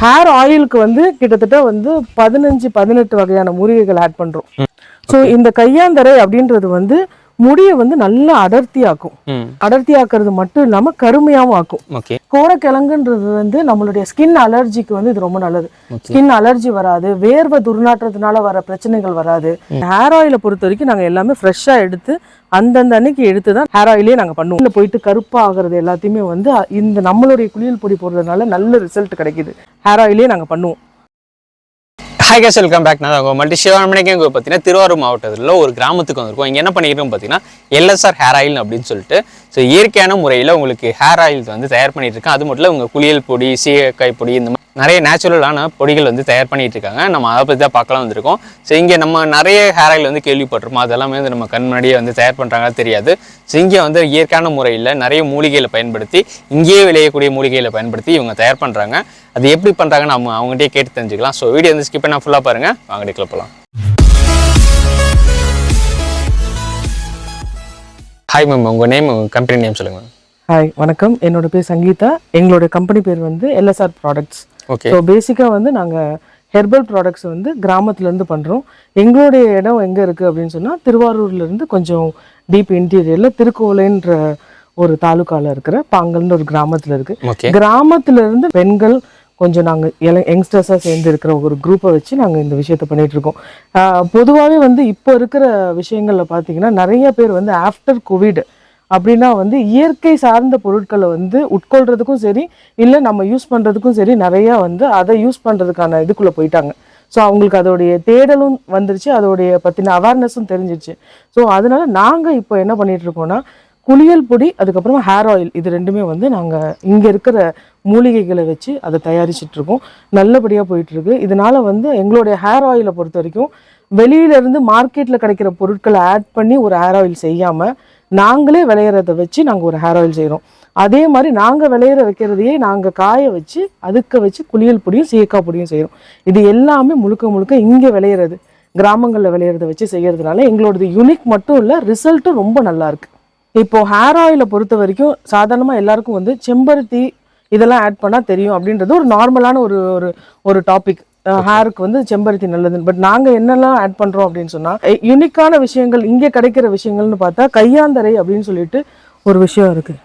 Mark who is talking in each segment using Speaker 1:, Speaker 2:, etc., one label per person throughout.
Speaker 1: Hair ஆயிலுக்கு வந்து கிட்டத்தட்ட வந்து பதினஞ்சு பதினெட்டு வகையான மூலிகைகள் ஆட் பண்றோம். ஸோ இந்த கையாந்தரை அப்படின்றது வந்து முடியை வந்து நல்லா அடர்த்தியாக்கும். அடர்த்தியாக்குறது மட்டும் இல்லாம கருமையாவும் ஆக்கும். கோரக்கிழங்குன்றது வந்து நம்மளுடைய ஸ்கின் அலர்ஜிக்கு வந்து இது ரொம்ப நல்லது. ஸ்கின் அலர்ஜி வராது வேர்வை துர்நாற்றத்தினால வர பிரச்சனைகள் வராது. ஹேர் ஆயிலை பொறுத்த வரைக்கும் நாங்க எல்லாமே ஃப்ரெஷ்ஷா எடுத்து அந்தந்த அன்னைக்கு எடுத்து தான் ஹேர் ஆயிலே நாங்க பண்ணுவோம். உள்ள போயிட்டு கருப்பா ஆகுறது எல்லாத்தையுமே வந்து இந்த நம்மளுடைய குளியல் பொடி போடுறதுனால நல்ல ரிசல்ட் கிடைக்குது. ஹேர் ஆயிலே நாங்க பண்ணுவோம்.
Speaker 2: ஹாய் கேஸ் வெல்கம் பேக் நான் உங்கள் மல்டி சிவமணிக்கு இங்கே பார்த்தீங்கன்னா திருவாரூர் மாவட்டத்தில் ஒரு கிராமத்துக்கு வந்திருக்கோம். இங்கே என்ன பண்ணிக்கிறோம் பார்த்தீங்கன்னா எல்எஸ்ஆர் ஹேர் ஆயில் அப்படின்னு சொல்லிட்டு ஸோ இயற்கையான முறையில் உங்களுக்கு ஹேர் ஆயில் வந்து தயார் பண்ணிட்டு இருக்கேன். அது மட்டும் இல்லை உங்கள் குளியல் பொடி சீயக்காய் பொடி இந்த மாதிரி நிறைய நேச்சுரலான பொடிகள் வந்து தயார் பண்ணிகிட்டு இருக்காங்க நம்ம அதை பற்றி தான் பார்க்கலாம் வந்திருக்கோம். ஸோ இங்கே நம்ம நிறைய ஹேர் ஆயில் வந்து கேள்விப்பட்டிருப்போம். அதெல்லாமே வந்து நம்ம கண் முன்னாடியே வந்து தயார் பண்ணுறாங்க தெரியாது. ஸோ இங்கே வந்து இயற்கையான முறையில் நிறைய மூலிகைகளை பயன்படுத்தி இங்கேயே விளையக்கூடிய மூலிகைகளை பயன்படுத்தி இவங்க தயார் பண்ணுறாங்க அது எப்படி பண்ணுறாங்கன்னு நம்ம அவங்ககிட்டயே கேட்டு தெரிஞ்சுக்கலாம். ஸோ வீடியோ வந்து ஸ்கிப் பண்ணால் ஃபுல்லாக பாருங்கள் வாங்க டேக்கில் போகலாம் ஹாய் மேம் உங்கள் நேம் உங்கள் கம்பெனி நேம் சொல்லுங்கள் மேம்
Speaker 1: ஹாய் வணக்கம். என்னோட பேர் சங்கீதா. எங்களோட கம்பெனி பேர் வந்து எல்எஸ்ஆர் ப்ராடக்ட்ஸ்
Speaker 2: ஓகே
Speaker 1: ஸோ பேசிக்காக வந்து நாங்கள் ஹெர்பல் ப்ராடக்ட்ஸ் வந்து கிராமத்துலேருந்து பண்ணுறோம் எங்களுடைய இடம் எங்கே இருக்குது அப்படின்னு சொன்னால் திருவாரூர்லேருந்து கொஞ்சம் டீப் இன்டீரியரில் திருக்கோலைன்ற ஒரு தாலுக்காவில் இருக்கிற பாங்கல்னு ஒரு கிராமத்தில் இருக்குது
Speaker 2: ஓகே
Speaker 1: கிராமத்துல இருந்து பெண்கள் கொஞ்சம் நாங்கள் இள யங்ஸ்டர்ஸாக சேர்ந்து இருக்கிற ஒரு குரூப்பை வச்சு நாங்கள் இந்த விஷயத்த பண்ணிட்டு இருக்கோம். பொதுவாகவே வந்து இப்போ இருக்கிற விஷயங்களில் பார்த்தீங்கன்னா நிறைய பேர் வந்து ஆஃப்டர் கோவிட் அப்படின்னா வந்து இயற்கை சார்ந்த பொருட்களை வந்து உட்கொள்றதுக்கும் சரி இல்லை நம்ம யூஸ் பண்ணுறதுக்கும் சரி நிறையா வந்து அதை யூஸ் பண்ணுறதுக்கான இதுக்குள்ளே போயிட்டாங்க. ஸோ அவங்களுக்கு அதோடைய தேடலும் வந்துருச்சு அதோடைய பற்றின அவேர்னஸும் தெரிஞ்சிருச்சு. ஸோ அதனால நாங்கள் இப்போ என்ன பண்ணிட்டு இருக்கோம்னா குளியல் பொடி அதுக்கப்புறமா ஹேர் ஆயில் இது ரெண்டுமே வந்து நாங்கள் இங்கே இருக்கிற மூலிகைகளை வச்சு அதை தயாரிச்சிட்ருக்கோம் நல்லபடியாக போயிட்டுருக்கு இதனால் இதனால வந்து எங்களுடைய ஹேர் ஆயிலை பொறுத்த வரைக்கும் வெளியில இருந்து மார்க்கெட்டில் கிடைக்கிற பொருட்களை ஆட் பண்ணி ஒரு ஹேர் ஆயில் செய்யாமல் நாங்களே விளையிறத வச்சு நாங்கள் ஒரு ஹேர் ஆயில் செய்கிறோம் அதே மாதிரி நாங்கள் விளையிற வைக்கிறதையே நாங்கள் காய வச்சு அதுக்க வச்சு குளியல் பொடியும் சீயக்காய் பொடியும் செய்கிறோம் இது எல்லாமே முழுக்க முழுக்க இங்கே விளையிறது கிராமங்களில் விளையிறத வச்சு செய்கிறதுனால எங்களோடது யூனிக் மட்டும் இல்லை ரிசல்ட்டும் ரொம்ப நல்லாயிருக்கு இப்போது ஹேர் ஆயிலை பொறுத்த வரைக்கும் சாதாரணமாக எல்லாருக்கும் வந்து செம்பருத்தி இதெல்லாம் ஆட் பண்ணால் தெரியும் அப்படின்றது ஒரு நார்மலான ஒரு ஒரு ஒரு டாபிக் ஹேருக்கு வந்து செம்பருத்தி நல்லதுன்னு. பட் நாங்கள் என்னெல்லாம் ஆட் பண்ணுறோம் அப்படின்னு சொன்னால் யூனிக்கான விஷயங்கள் இங்கே கிடைக்கிற விஷயங்கள்னு பார்த்தா கையாந்தரை அப்படின்னு சொல்லிட்டு ஒரு விஷயம் இருக்குது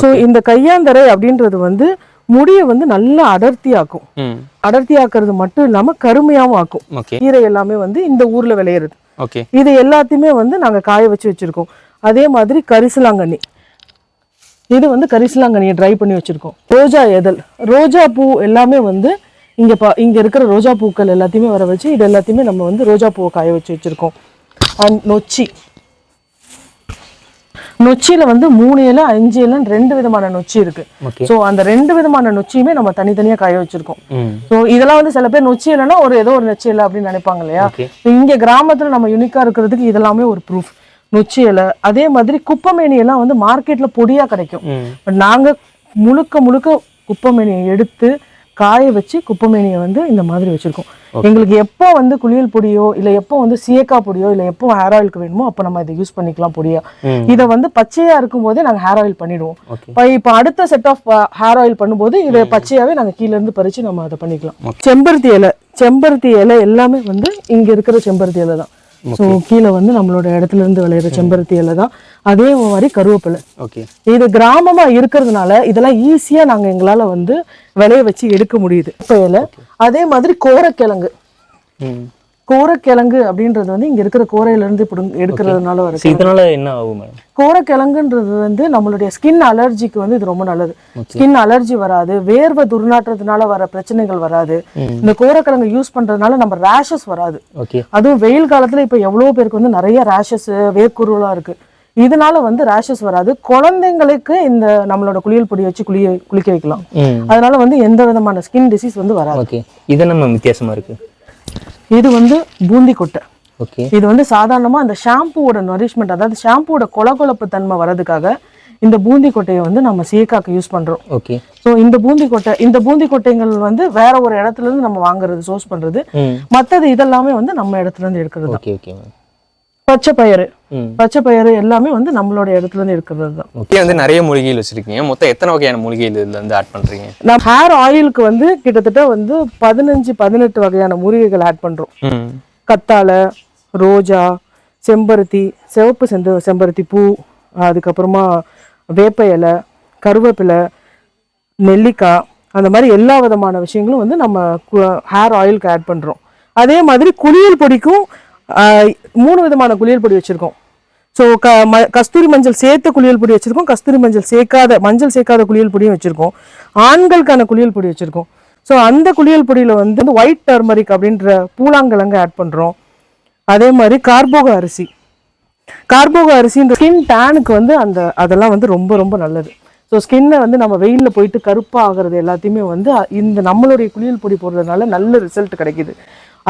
Speaker 1: ஸோ இந்த கையாந்தரை அப்படின்றது வந்து முடியை வந்து நல்லா அடர்த்தியாக்கும். அடர்த்தியாக்குறது மட்டும் இல்லாமல் கருமையாகவும் ஆக்கும். கீரை எல்லாமே வந்து இந்த ஊரில் விளையிறது.
Speaker 2: ஓகே
Speaker 1: இது எல்லாத்தையுமே வந்து நாங்கள் காய வச்சு வச்சுருக்கோம். அதே மாதிரி கரிசலாங்கண்ணி. இது வந்து கரிசலாங்கண்ணியை ட்ரை பண்ணி வச்சுருக்கோம். ரோஜா எதழ் ரோஜா பூ எல்லாமே வந்து இங்கே பா இங்கே இருக்கிற ரோஜா பூக்கள் எல்லாத்தையுமே வர வச்சு இது எல்லாத்தையுமே நம்ம வந்து ரோஜா பூவை காய வச்சு வச்சுருக்கோம். அண்ட் நொச்சி. நொச்சியில் வந்து மூணு இலை அஞ்சு இலைன்னு ரெண்டு விதமான நொச்சி இருக்கு. ஸோ அந்த ரெண்டு விதமான நொச்சியுமே நம்ம தனித்தனியாக காய வச்சிருக்கோம். ஸோ இதெல்லாம் வந்து சில பேர் நொச்சி இல்லைன்னா ஒரு ஏதோ ஒரு நொச்சி இல்லை அப்படின்னு நினைப்பாங்க இல்லையா? இங்க கிராமத்துல நம்ம யூனிக்கா இருக்கிறதுக்கு இதெல்லாமே ஒரு ப்ரூஃப் நொச்சி இலை. அதே மாதிரி குப்பமேனி எல்லாம் வந்து மார்க்கெட்ல பொடியா கிடைக்கும். பட் நாங்க முழுக்க முழுக்க குப்பமேனியை எடுத்து காய வச்சு குப்பமேனியை வந்து இந்த மாதிரி வச்சிருக்கோம். எங்களுக்கு எப்போ வந்து குளியல் பொடியோ இல்ல எப்போ வந்து சீயக்காய் பொடியோ இல்ல எப்போ ஹேர் ஆயிலுக்கு வேணுமோ அப்போ நம்ம இதை யூஸ் பண்ணிக்கலாம் பொடியா. இதை வந்து பச்சையா இருக்கும் போதே நாங்க ஹேர் ஆயில் பண்ணிடுவோம். இப்போ இப்போ அடுத்த செட் ஆஃப் ஹேர் ஆயில் பண்ணும்போது இதை பச்சையாவே நாங்க கீழ இருந்து பறிச்சு நம்ம அதை பண்ணிக்கலாம். செம்பருத்தி இலை செம்பருத்தி இலை எல்லாமே வந்து இங்க இருக்கிற செம்பருத்தி இலை தான். ஸோ கீழே வந்து நம்மளோட இடத்துல இருந்து விளையிற செம்பருத்தி இலை தான். அதே மாதிரி கருவேப்பிலை. இது கிராமமா இருக்கிறதுனால இதெல்லாம் ஈஸியா நாங்க எங்களால வந்து விளைய வச்சு எடுக்க முடியுது. இலை அதே மாதிரி கோரக்கிழங்கு. கோரக்கிழங்கு அப்படின்றது வந்து இங்க இருக்கிற கோரையில இருந்து எடுக்கிறதுனால வர
Speaker 2: இதனால என்ன ஆகும்
Speaker 1: கோரக்கிழங்குன்றது வந்து நம்மளுடைய ஸ்கின் அலர்ஜிக்கு வந்து இது ரொம்ப நல்லது. ஸ்கின் அலர்ஜி வராது வேர்வை துர்நாற்றத்தினால வர பிரச்சனைகள் வராது. இந்த கோரக்கிழங்கு யூஸ் பண்றதுனால நம்ம ரேஷஸ் வராது. அதுவும் வெயில் காலத்துல இப்ப எவ்வளவு பேருக்கு வந்து நிறைய ரேஷஸ் வேர்க்குருவலா இருக்கு. இதனால வந்து ரேஷஸ் வராது. குழந்தைங்களுக்கு இந்த நம்மளோட குளியல் பொடி வச்சு குளிய குளிக்க வைக்கலாம். அதனால வந்து எந்த விதமான ஸ்கின் டிசீஸ் வந்து வராது.
Speaker 2: ஓகே. இது நம்ம வித்தியாசமா இருக்கு?
Speaker 1: இது வந்து பூந்தி கொட்டை.
Speaker 2: ஓகே.
Speaker 1: இது வந்து சாதாரணமா அந்த ஷாம்புவோட நரிஷ்மெண்ட் அதாவது ஷாம்புவோட கொலகொலப்பு தன்மை வரதுக்காக இந்த பூந்தி கொட்டையை வந்து நம்ம சீக்காக்கு யூஸ் பண்றோம்.
Speaker 2: ஓகே.
Speaker 1: ஸோ இந்த பூந்தி கொட்டை இந்த பூந்தி கொட்டைகள் வந்து வேற ஒரு இடத்துல இருந்து நம்ம வாங்குறது சோர்ஸ் பண்றது.
Speaker 2: ம்.
Speaker 1: மத்தது இதெல்லாமே வந்து நம்ம இடத்துல இருந்து எடுக்கிறது
Speaker 2: ஓகே ஓகே
Speaker 1: பச்சை பயிறு பச்சை பயிறு எல்லாமே வந்து நம்மளோட இடத்துல இருந்து இருக்கிறது தான்.
Speaker 2: ஓகே வந்து நிறைய மூலிகைகள் வச்சிருக்கீங்க. மொத்தம் எத்தனை வகையான மூலிகைகள் இதுல வந்து ஆட் பண்றீங்க?
Speaker 1: நம்ம ஹேர் ஆயிலுக்கு வந்து கிட்டத்தட்ட வந்து பதினஞ்சு பதினெட்டு வகையான மூலிகைகள் ஆட் பண்றோம். கத்தாழை ரோஜா செம்பருத்தி சிவப்பு செந்த செம்பருத்தி பூ அதுக்கப்புறமா வேப்ப இலை கருவேப்பிலை நெல்லிக்காய் அந்த மாதிரி எல்லா விதமான விஷயங்களும் வந்து நம்ம ஹேர் ஆயிலுக்கு ஆட் பண்ணுறோம் அதே மாதிரி குளியல் பொடிக்கும் மூணு விதமான குளியல் பொடி வச்சுருக்கோம். ஸோ க ம கஸ்தூரி மஞ்சள் சேர்த்த குளியல் பொடி வச்சுருக்கோம். கஸ்தூரி மஞ்சள் சேர்க்காத மஞ்சள் சேர்க்காத குளியல் பொடியும் வச்சுருக்கோம். ஆண்களுக்கான குளியல் பொடி வச்சுருக்கோம். ஸோ அந்த குளியல் பொடியில் வந்து ஒயிட் டர்மரிக் அப்படின்ற பூலாங்கிழங்கு ஆட் பண்ணுறோம் அதே மாதிரி கார்போக அரிசி. கார்போக அரிசின்ற ஸ்கின் டேனுக்கு வந்து அந்த அதெல்லாம் வந்து ரொம்ப ரொம்ப நல்லது. ஸோ ஸ்கின்னை வந்து நம்ம வெயிலில் போயிட்டு கருப்பாக ஆகிறது எல்லாத்தையுமே வந்து இந்த நம்மளுடைய குளியல் பொடி போடுறதுனால நல்ல ரிசல்ட் கிடைக்கிது.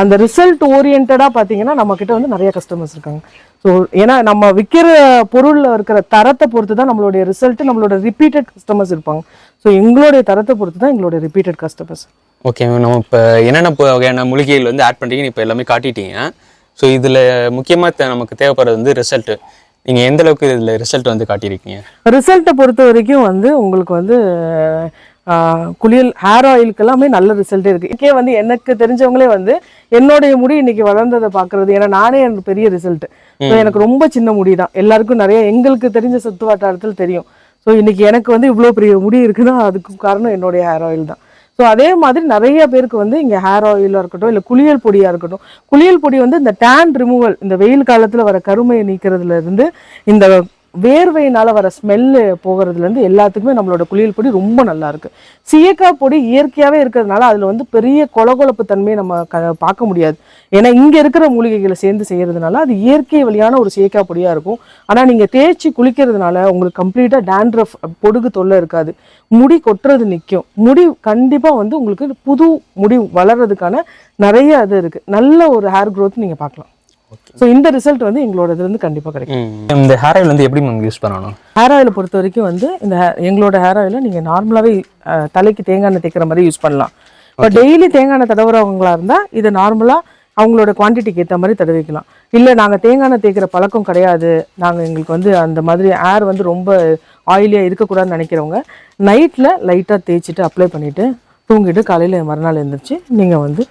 Speaker 1: அந்த ரிசல்ட் ஓரியன்டாக பார்த்தீங்கன்னா நம்ம கிட்ட வந்து நிறைய கஸ்டமர்ஸ் இருக்காங்க. ஸோ ஏன்னா நம்ம விற்கிற பொருளில் இருக்கிற தரத்தை பொறுத்து தான் நம்மளுடைய ரிசல்ட் நம்மளோட ரிப்பீட்டட் கஸ்டமர்ஸ் இருப்பாங்க. ஸோ எங்களுடைய தரத்தை பொறுத்து தான் எங்களுடைய ரிப்பீட்டட் கஸ்டமர்ஸ்
Speaker 2: ஓகே நம்ம இப்போ என்னென்ன வகையான மூலிகைகள் வந்து ஆட் பண்ணுறீங்கன்னு இப்போ எல்லாமே காட்டிட்டீங்க. ஸோ இதில் முக்கியமாக நமக்கு தேவைப்படுறது வந்து ரிசல்ட்டு நீங்கள் எந்த அளவுக்கு இதில் ரிசல்ட் வந்து காட்டியிருக்கீங்க?
Speaker 1: ரிசல்ட்டை பொறுத்த வரைக்கும் வந்து உங்களுக்கு வந்து குளியல் ஹேர் ஆயிலுக்கு எல்லாமே நல்ல ரிசல்ட் இருக்கு. இங்கே வந்து எனக்கு தெரிஞ்சவங்களே வந்து என்னுடைய முடி இன்னைக்கு வளர்ந்ததை பார்க்கறது. ஏன்னா நானே எனக்கு பெரிய ரிசல்ட் ஸோ எனக்கு ரொம்ப சின்ன முடி தான். எல்லாருக்கும் நிறைய எங்களுக்கு தெரிஞ்ச சுத்து வட்டாரத்தில் தெரியும். ஸோ இன்னைக்கு எனக்கு வந்து இவ்வளோ பெரிய முடி இருக்குன்னா அதுக்கு காரணம் என்னுடைய ஹேர் ஆயில் தான். ஸோ அதே மாதிரி நிறைய பேருக்கு வந்து இங்கே ஹேர் ஆயிலாக இருக்கட்டும் இல்லை குளியல் பொடியாக இருக்கட்டும் குளியல் பொடி வந்து இந்த டேன் ரிமூவல் இந்த வெயில் காலத்தில் வர கருமையை நீக்கிறதுல இருந்து இந்த வேர்வையினால் வர ஸ்மெல்லு போகிறதுலேருந்து எல்லாத்துக்குமே நம்மளோட குளியல் பொடி ரொம்ப நல்லாயிருக்கு சீயக்காய் பொடி இயற்கையாகவே இருக்கிறதுனால அதில் வந்து பெரிய கொலகொலப்பு தன்மையை நம்ம க பார்க்க முடியாது. ஏன்னா இங்கே இருக்கிற மூலிகைகளை சேர்ந்து செய்கிறதுனால அது இயற்கை வழியான ஒரு சீயக்காய் பொடியாக இருக்கும். ஆனால் நீங்கள் தேய்ச்சி குளிக்கிறதுனால உங்களுக்கு கம்ப்ளீட்டாக டேண்ட்ரஃப் பொடுகு தொல்லை இருக்காது. முடி கொட்டுறது நிற்கும் முடி கண்டிப்பாக வந்து உங்களுக்கு புது முடி வளர்றதுக்கான நிறைய இது இருக்குது நல்ல ஒரு ஹேர் க்ரோத் நீங்கள் பார்க்கலாம். ஸோ இந்த ரிசல்ட் வந்து எங்களோட இது வந்து கண்டிப்பாக கிடைக்கும்
Speaker 2: இந்த ஹேர் ஆயில் வந்து எப்படி யூஸ் பண்ணணும்?
Speaker 1: ஹேர் ஆயிலை பொறுத்த வரைக்கும் வந்து இந்த எங்களோட ஹேர் ஆயிலை நீங்கள் நார்மலாகவே தலைக்கு தேங்காய் எண்ணெய் தேய்க்கிற மாதிரி யூஸ் பண்ணலாம். இப்போ டெய்லி தேங்காய் எண்ணெய் தடவுறவங்களா இருந்தால் இதை நார்மலாக அவங்களோட குவான்டிட்டிக்கு ஏற்ற மாதிரி தடவிக்கலாம். இல்லை நாங்கள் தேங்காய் எண்ணெய் தேய்க்கிற பழக்கம் கிடையாது. நாங்கள் எங்களுக்கு வந்து அந்த மாதிரி ஹேர் வந்து ரொம்ப ஆயிலியாக இருக்கக்கூடாதுன்னு நினைக்கிறவங்க நைட்டில் லைட்டாக தேய்ச்சிட்டு அப்ளை பண்ணிவிட்டு தூங்கிட்டு காலையில் மறுநாள் எழுந்திரிச்சு நீங்கள் வந்து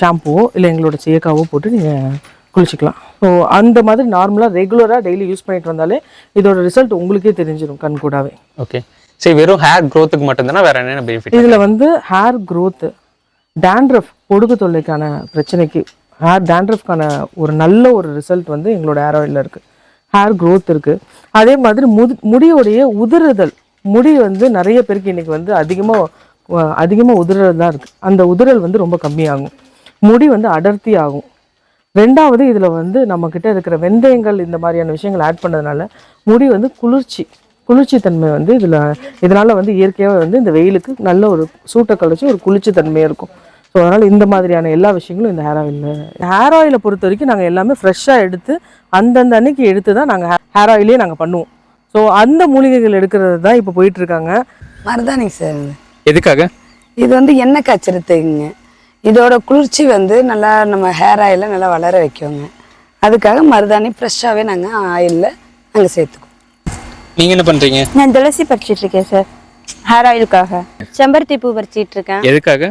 Speaker 1: ஷாம்புவோ இல்லை எங்களோட சேக்காவோ போட்டு நீங்கள் குளிச்சுக்கலாம். ஸோ அந்த மாதிரி நார்மலாக ரெகுலராக டெய்லி யூஸ் பண்ணிட்டு வந்தாலே இதோட ரிசல்ட் உங்களுக்கே தெரிஞ்சிடும் கண் கூடாவே.
Speaker 2: ஓகே சரி வெறும் ஹேர் க்ரோத்துக்கு மட்டும்தானா வேற என்னென்ன பெனிஃபிட்
Speaker 1: இதில் வந்து ஹேர் growth dandruff பொடுகு தொல்லைக்கான பிரச்சனைக்கு ஹேர் dandruffக்கான ஒரு நல்ல ஒரு ரிசல்ட் வந்து எங்களோட ஹேர் ஆயிலில் இருக்குது ஹேர் growth இருக்குது அதே மாதிரி முது முடியோடைய உதிருதல் முடி வந்து நிறைய பேருக்கு இன்னைக்கு வந்து அதிகமாக அதிகமாக உதிரல் தான் இருக்குது அந்த உதிரல் வந்து ரொம்ப கம்மியாகும். முடி வந்து அடர்த்தி ஆகும் ரெண்டாவது இதில் வந்து நம்மக்கிட்ட இருக்கிற வெந்தயங்கள் இந்த மாதிரியான விஷயங்கள் ஆட் பண்ணதுனால முடி வந்து குளிர்ச்சி குளிர்ச்சி தன்மை வந்து இதில் இதனால் வந்து இயற்கையாகவே வந்து இந்த வெயிலுக்கு நல்ல ஒரு சூட்டை கழிச்சு ஒரு குளிர்ச்சி தன்மையாக இருக்கும். ஸோ அதனால் இந்த மாதிரியான எல்லா விஷயங்களும் இந்த ஹேர் ஆயிலில் ஹேர் ஆயிலை பொறுத்த வரைக்கும் நாங்கள் எல்லாமே ஃப்ரெஷ்ஷாக எடுத்து அந்தந்த அன்னைக்கு எடுத்து தான் நாங்கள் ஹேர் ஆயிலே நாங்கள் பண்ணுவோம். ஸோ அந்த மூலிகைகள் எடுக்கிறது தான் இப்போ போயிட்டுருக்காங்க
Speaker 3: மருதாணிங்க சார். இது
Speaker 2: எதுக்காக?
Speaker 3: இது வந்து எண்ணெய் காய்ச்சறதுக்குங்க இதோட குளிர்ச்சி வந்து நல்லா நம்ம ஹேர் ஆயிலை நல்லா வளர வைக்குங்க. அதுக்காக மருதாணி ஃப்ரெஷ்ஷாகவே நாங்கள் ஆயிலில் நாங்கள் சேர்த்துக்குவோம்.
Speaker 2: நீங்க என்ன பண்றீங்க?
Speaker 4: நான் துளசி பறிச்சிட்டு இருக்கேன் சார். ஹேர் ஆயிலுக்காக செம்பருத்தி பூ பறிச்சிட்டு இருக்கேன்.
Speaker 2: எதுக்காக?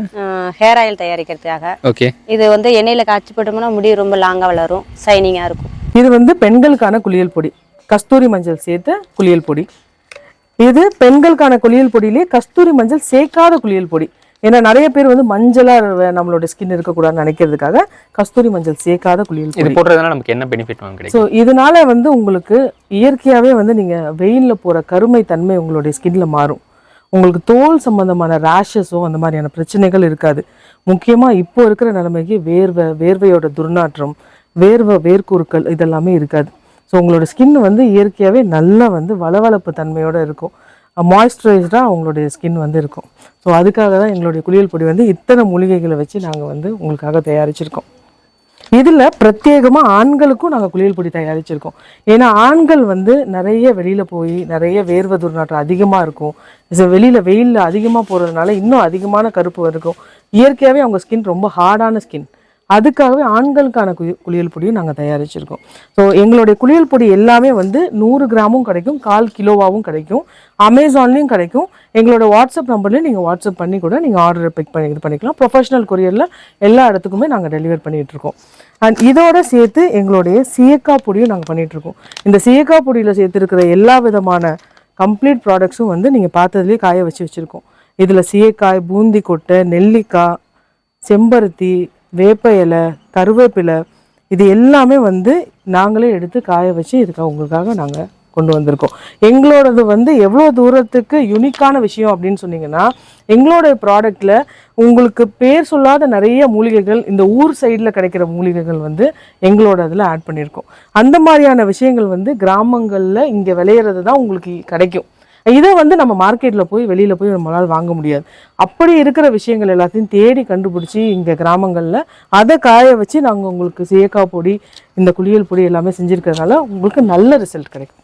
Speaker 4: ஹேர் ஆயில் தயாரிக்கிறதுக்காக.
Speaker 2: ஓகே.
Speaker 4: இது வந்து எண்ணெயில் காய்ச்சி போட்டோம்னா முடி ரொம்ப லாங்காக வளரும். ஷைனிங்காக இருக்கும்.
Speaker 1: இது வந்து பெண்களுக்கான குளியல் பொடி. கஸ்தூரி மஞ்சள் சேர்த்த குளியல் பொடி. இது பெண்களுக்கான குளியல் பொடியிலே கஸ்தூரி மஞ்சள் சேர்க்காத குளியல் பொடி. ஏன்னா நிறைய பேர் வந்து மஞ்சளா வே- நம்மளோட ஸ்கின் இருக்கக்கூடாதுன்னு நினைக்கிறதுக்காக கஸ்தூரி மஞ்சள் சேர்க்காத குளியல்
Speaker 2: இது
Speaker 1: பொடி.
Speaker 2: போடுறதுனால நமக்கு என்ன பெனிஃபிட் கிடைக்கும்?
Speaker 1: ஸோ இதனால வந்து உங்களுக்கு இயற்கையாகவே வந்து நீங்கள் வெயிலில் போகிற கருமை தன்மை உங்களுடைய ஸ்கின்ல மாறும். உங்களுக்கு தோல் சம்பந்தமான ரேஷஸோ அந்த மாதிரியான பிரச்சனைகள் இருக்காது. முக்கியமாக இப்போ இருக்கிற நிலைமைக்கு வேர்வை வேர்வையோட துர்நாற்றம் வேர்வை வேர்க்குருக்கள் இதெல்லாமே இருக்காது. ஸோ உங்களோட ஸ்கின் வந்து இயற்கையாகவே நல்லா வந்து வளவளப்பு தன்மையோட இருக்கும். மாய்ஸ்சரைஸ்டாக அவங்களுடைய ஸ்கின் வந்து இருக்கும். ஸோ அதுக்காக தான் எங்களுடைய குளியல் பொடி வந்து இத்தனை மூலிகைகளை வச்சு நாங்கள் வந்து உங்களுக்காக தயாரிச்சிருக்கோம். இதில் பிரத்யேகமாக ஆண்களுக்கும் நாங்கள் குளியல் பொடி தயாரிச்சிருக்கோம். ஏன்னா ஆண்கள் வந்து நிறைய வெளியில் போய் நிறைய வேர்வை துர்நாற்றம் அதிகமாக இருக்கும். வெளியில் வெயிலில் அதிகமாக போகிறதுனால இன்னும் அதிகமான கருப்பு இருக்கும் இயற்கையாகவே அவங்க ஸ்கின் ரொம்ப ஹார்டான ஸ்கின் அதுக்காகவே ஆண்களுக்கான குளி குளியல் பொடியும் நாங்கள் தயாரிச்சிருக்கோம். ஸோ எங்களுடைய குளியல் பொடி எல்லாமே வந்து நூறு கிராமும் கிடைக்கும் கால் கிலோவாகவும் கிடைக்கும் அமேசான்லேயும் கிடைக்கும். எங்களோட வாட்ஸ்அப் நம்பர்லேயும் நீங்கள் வாட்ஸ்அப் பண்ணி கூட நீங்கள் ஆர்டர் பிக் பண்ணி இது பண்ணிக்கலாம். ப்ரொஃபஷனல் கொரியரில் எல்லா இடத்துக்குமே நாங்கள் டெலிவர் பண்ணிகிட்ருக்கோம் அண்ட் இதோட சேர்த்து எங்களுடைய சீயக்கா பொடியும் நாங்கள் பண்ணிகிட்ருக்கோம் இந்த சீயக்கா பொடியில் சேர்த்துருக்கிற எல்லா விதமான கம்ப்ளீட் ப்ராடக்ட்ஸும் வந்து நீங்கள் பார்த்ததுலேயே காய வச்சு வச்சுருக்கோம். இதில் சீயக்காய் பூந்தி கொட்டை நெல்லிக்காய் செம்பருத்தி வேப்ப இலை கருவேப்பிலை இது எல்லாமே வந்து நாங்களே எடுத்து காய வச்சு இதுக்காக உங்களுக்காக நாங்கள் கொண்டு வந்திருக்கோம். எங்களோடது வந்து எவ்வளோ தூரத்துக்கு யுனிக்கான விஷயம் அப்படின்னு சொன்னீங்கன்னா எங்களோட ப்ராடக்டில் உங்களுக்கு பேர் சொல்லாத நிறைய மூலிகைகள் இந்த ஊர் சைடில் கிடைக்கிற மூலிகைகள் வந்து எங்களோட இதில் ஆட் பண்ணியிருக்கோம் அந்த மாதிரியான விஷயங்கள் வந்து கிராமங்களில் இங்கே விளையிறது தான் உங்களுக்கு கிடைக்கும். இதை வந்து நம்ம மார்க்கெட்டில் போய் வெளியில் போய் நம்மளால் வாங்க முடியாது. அப்படி இருக்கிற விஷயங்கள் எல்லாத்தையும் தேடி கண்டுபிடிச்சி இங்கே கிராமங்களில் அதை காய வச்சு நாங்கள் உங்களுக்கு சேக்கா பொடி இந்த குளியல் பொடி எல்லாமே செஞ்சுருக்கிறதுனால உங்களுக்கு நல்ல ரிசல்ட் கிடைக்கும்.